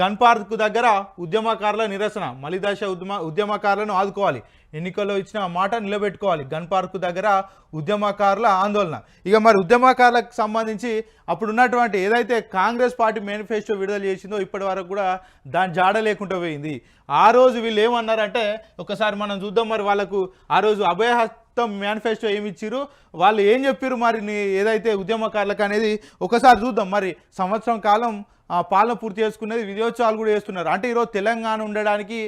Gun park దగ్గర ఉద్యమకారుల నిరసన. మలిదశ ఉద్యమ ఉద్యమకారులను ఆదుకోవాలి. ఎన్నికల్లో ఇచ్చిన మాట నిలబెట్టుకోవాలి. గన్ పార్క్ దగ్గర ఉద్యమకారుల ఆందోళన. ఇక మరి ఉద్యమకారులకు సంబంధించి అప్పుడు ఉన్నటువంటి ఏదైతే కాంగ్రెస్ పార్టీ మేనిఫెస్టో విడుదల చేసిందో ఇప్పటి వరకు కూడా దాని జాడ లేకుండా పోయింది. ఆ రోజు వీళ్ళు ఏమన్నారంటే ఒకసారి మనం చూద్దాం మరి వాళ్ళకు ఆ రోజు అభయహస్తం మేనిఫెస్టో ఏమి ఇచ్చిర్రు వాళ్ళు ఏం చెప్పారు మరి నీ- ఏదైతే ఉద్యమకారులకు అనేది? ఒకసారి చూద్దాం మరి సంవత్సరం కాలం పాలన పూర్తి చేసుకునేది విజయోత్సవాలు కూడా చేస్తున్నారు. అంటే ఈరోజు తెలంగాణ ఉండడానికి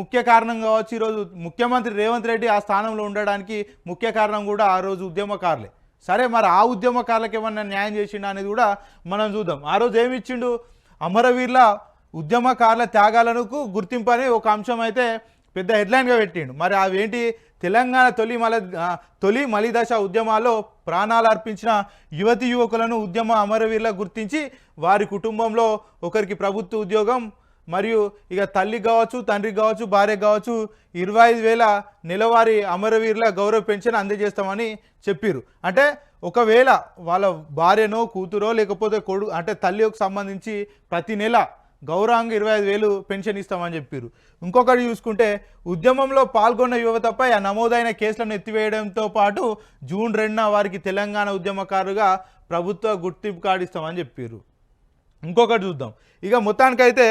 ముఖ్య కారణం కావచ్చు ఈరోజు ముఖ్యమంత్రి రేవంత్ రెడ్డి ఆ స్థానంలో ఉండడానికి ముఖ్య కారణం కూడా ఆ రోజు ఉద్యమకారులే. సరే మరి ఆ ఉద్యమకారులకు ఏమన్నా న్యాయం చేసిండా అనేది కూడా మనం చూద్దాం. ఆ రోజు ఏమి ఇచ్చిండు? అమరవీర్ల ఉద్యమకారుల త్యాగాలకు గుర్తింపు అనే ఒక అంశం అయితే పెద్ద హెడ్లైన్గా పెట్టిండు. మరి అవేంటి తెలంగాణ తొలి మల తొలి మలిదశ ఉద్యమాల్లో ప్రాణాలు అర్పించిన యువతి యువకులను ఉద్యమ అమరవీరుల గుర్తించి వారి కుటుంబంలో ఒకరికి ప్రభుత్వ ఉద్యోగం మరియు ఇక తల్లి కావచ్చు తండ్రి కావచ్చు భార్య కావచ్చు ఇరవై ఐదు వేల నెలవారీ అమరవీరుల గౌరవ పెన్షన్ అందజేస్తామని చెప్పారు అంటే ఒకవేళ వాళ్ళ భార్యనో కూతురో లేకపోతే కొడు అంటే తల్లికి సంబంధించి ప్రతి నెల గౌరవంగా ఇరవై ఐదు వేలు పెన్షన్ ఇస్తామని చెప్పారు ఇంకొకటి చూసుకుంటే ఉద్యమంలో పాల్గొన్న యువతపై ఆ నమోదైన కేసులను ఎత్తివేయడంతో పాటు జూన్ రెండున వారికి తెలంగాణ ఉద్యమకారుగా ప్రభుత్వ గుర్తింపు కార్డు ఇస్తామని చెప్పారు ఇంకొకటి చూద్దాం. ఇక మొత్తానికైతే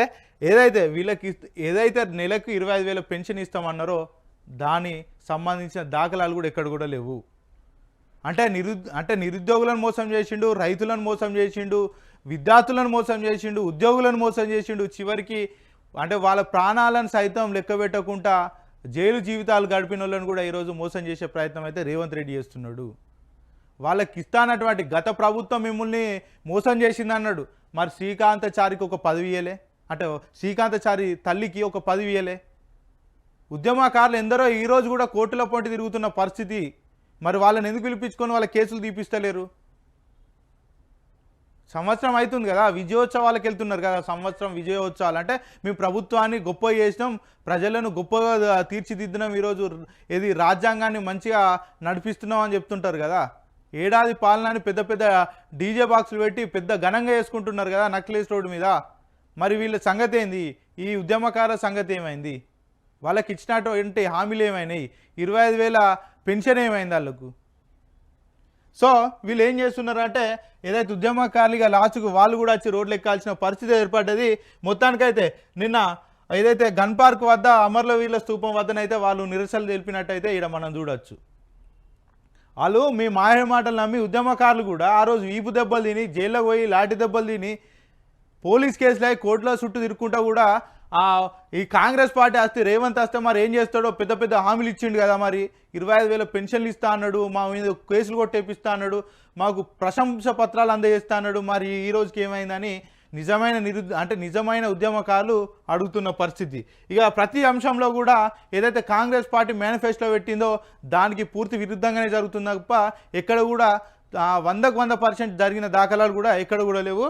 ఏదైతే వీళ్ళకి ఏదైతే నెలకు ఇరవై ఐదు వేల పెన్షన్ ఇస్తామన్నారో దాని సంబంధించిన దాఖలాలు కూడా ఎక్కడ కూడా లేవు. అంటే నిరు అంటే నిరుద్యోగులను మోసం చేసిండు రైతులను మోసం చేసిండు విద్యార్థులను మోసం చేసిండు ఉద్యోగులను మోసం చేసిండు చివరికి అంటే వాళ్ళ ప్రాణాలను సైతం లెక్కబెట్టకుండా జైలు జీవితాలు గడిపిన వాళ్ళని కూడా ఈరోజు మోసం చేసే ప్రయత్నం అయితే రేవంత్ రెడ్డి చేస్తున్నాడు. వాళ్ళకి ఇస్తానటువంటి గత ప్రభుత్వం మిమ్మల్ని మోసం చేసింది అన్నాడు మరి శ్రీకాంతచారికి ఒక పదవి ఇయ్యలే. అంటే శ్రీకాంతచారి తల్లికి ఒక పదవి ఇయ్యలే. ఉద్యమకారులు ఎందరో ఈరోజు కూడా కోర్టుల పొంటి తిరుగుతున్న పరిస్థితి మరి వాళ్ళని ఎందుకు పిలిపించుకొని వాళ్ళ కేసులు తీపిస్తలేరు? సంవత్సరం అవుతుంది కదా విజయోత్సవాలకు వెళ్తున్నారు కదా సంవత్సరం విజయోత్సవాలు. అంటే మేము ప్రభుత్వాన్ని గొప్ప చేసినాం ప్రజలను గొప్పగా తీర్చిదిద్దినాం ఈరోజు. ఇది రాజ్యాంగాన్ని మంచిగా నడిపిస్తున్నాం అని చెప్తుంటారు కదా. ఏడాది పాలనని పెద్ద పెద్ద డీజే బాక్సులు పెట్టి పెద్ద ఘనంగా చేసుకుంటున్నారు కదా నక్లెస్ రోడ్డు మీద. మరి వీళ్ళ సంగతి ఏంది? ఈ ఉద్యమకార సంగతి ఏమైంది? వాళ్ళకి ఇచ్చినటువంటి హామీలు ఏమైనాయి? ఇరవై ఐదు వేల పెన్షన్ ఏమైంది వాళ్ళకు? సో వీళ్ళు ఏం చేస్తున్నారంటే ఏదైతే ఉద్యమకారులుగా లాస్ట్కు వాళ్ళు కూడా వచ్చి రోడ్లు ఎక్కాల్సిన పరిస్థితి ఏర్పడ్డది. మొత్తానికైతే నిన్న ఏదైతే గన్ పార్క్ వద్ద అమర్ల వీళ్ళ వద్దనైతే వాళ్ళు నిరసనలు తెలిపినట్టయితే ఇక్కడ మనం చూడొచ్చు. వాళ్ళు మీ మాయ మాటలు నమ్మి ఉద్యమకారులు కూడా ఆ రోజు వీపు దెబ్బలు తిని జైల్లో పోయి లాఠీ దెబ్బలు తిని పోలీస్ కేసులు అయి కోర్టులో చుట్టూ తిరుక్కుంటా కూడా ఈ కాంగ్రెస్ పార్టీ వస్తే రేవంత్ వస్తే మరి ఏం చేస్తాడో పెద్ద పెద్ద హామీలు ఇచ్చిండు కదా మరి. ఇరవై ఐదు వేల పెన్షన్లు ఇస్తా అన్నాడు మా మీద కేసులు కొట్టేపిస్తా అన్నాడు మాకు ప్రశంస పత్రాలు అందజేస్తా అన్నాడు. మరి ఈ రోజుకి ఏమైందని నిజమైన నిరు అంటే నిజమైన ఉద్యమకారులు అడుగుతున్న పరిస్థితి. ఇక ప్రతి అంశంలో కూడా ఏదైతే కాంగ్రెస్ పార్టీ మేనిఫెస్టో పెట్టిందో దానికి పూర్తి విరుద్ధంగానే జరుగుతుంది తప్ప ఎక్కడ కూడా వందకు వంద పర్సెంట్ జరిగిన దాఖలాలు కూడా ఎక్కడ కూడా లేవు.